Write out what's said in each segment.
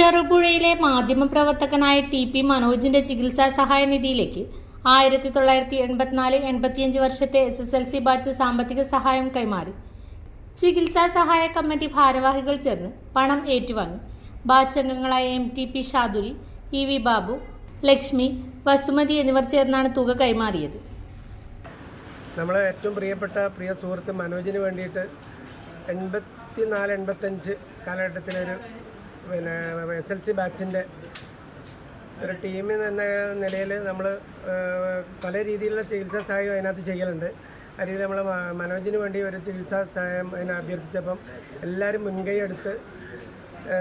ചെറുപുഴയിലെ മാധ്യമപ്രവർത്തകനായ T P മനോജിന്റെ ചികിത്സാ സഹായ നിധിയിലേക്ക് ആയിരത്തി തൊള്ളായിരത്തി എൺപത്തിനാല് എൺപത്തിയഞ്ച് വർഷത്തെ S S L C batch സാമ്പത്തിക സഹായം കൈമാറി. ചികിത്സാ സഹായ കമ്മിറ്റി ഭാരവാഹികൾ ചേർന്ന് പണം ഏറ്റുവാങ്ങി. ബാച്ച് അംഗങ്ങളായ M T P Shaduli E V Babu Lakshmi Vasumathi എന്നിവർ ചേർന്നാണ് തുക കൈമാറിയത്. നമ്മളെ ഏറ്റവും പ്രിയപ്പെട്ട പ്രിയ സുഹൃത്ത് മനോജിന് വേണ്ടിയിട്ട് എൺപത്തിനാല് എൺപത്തഞ്ച് കാലഘട്ടത്തിലൊരു പിന്നെ എസ് എൽ സി ബാച്ചിന്റെ ഒരു ടീമിന് എന്ന നിലയിൽ നമ്മൾ പല രീതിയിലുള്ള ചികിത്സാ സഹായം അതിനകത്ത് ചെയ്യലുണ്ട്. ആ രീതിയിൽ നമ്മൾ മനോജിന് വേണ്ടി ഒരു ചികിത്സാ സഹായം അതിനെ അഭ്യർത്ഥിച്ചപ്പം എല്ലാവരും മുൻകൈ എടുത്ത്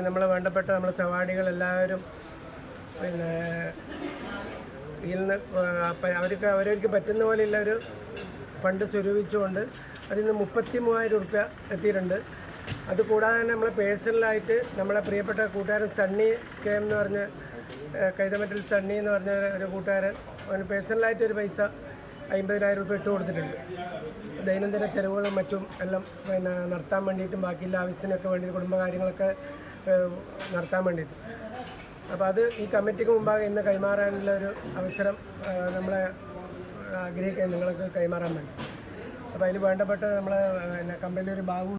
നമ്മൾ വേണ്ടപ്പെട്ട നമ്മളെ സവാടികൾ എല്ലാവരും പിന്നെ ഇതിൽ നിന്ന് അവർക്ക് അവരവർക്ക് പറ്റുന്ന പോലെയുള്ള ഒരു ഫണ്ട് സ്വരൂപിച്ചുകൊണ്ട് അതിൽ നിന്ന് മുപ്പത്തി മൂവായിരം റുപ്യ എത്തിയിട്ടുണ്ട്. അത് കൂടാതെ തന്നെ നമ്മൾ പേഴ്സണലായിട്ട് നമ്മളെ പ്രിയപ്പെട്ട കൂട്ടുകാരൻ സണ്ണി കെ എം എന്ന് പറഞ്ഞ കൈതമറ്റിൽ സണ്ണി എന്ന് പറഞ്ഞ ഒരു കൂട്ടുകാരൻ. അവന് പേഴ്സണലായിട്ട് ഒരു പൈസ അമ്പതിനായിരം രൂപ ഇട്ട് കൊടുത്തിട്ടുണ്ട്. ദൈനംദിന ചെലവുകളും മറ്റും എല്ലാം പിന്നെ നടത്താൻ വേണ്ടിയിട്ടും ബാക്കിയുള്ള ആവശ്യത്തിനൊക്കെ വേണ്ടി കുടുംബകാര്യങ്ങളൊക്കെ നടത്താൻ വേണ്ടിയിട്ട്. അപ്പോൾ അത് ഈ കമ്മിറ്റിക്ക് മുമ്പാകെ ഇന്ന് കൈമാറാനുള്ള ഒരു അവസരം നമ്മളെ ആഗ്രഹിക്കാൻ നിങ്ങൾക്ക് കൈമാറാൻ വേണ്ടി. അപ്പോൾ അതിൽ വേണ്ടപ്പെട്ട നമ്മളെ പിന്നെ കമ്പനിയിൽ ഒരു ബാബു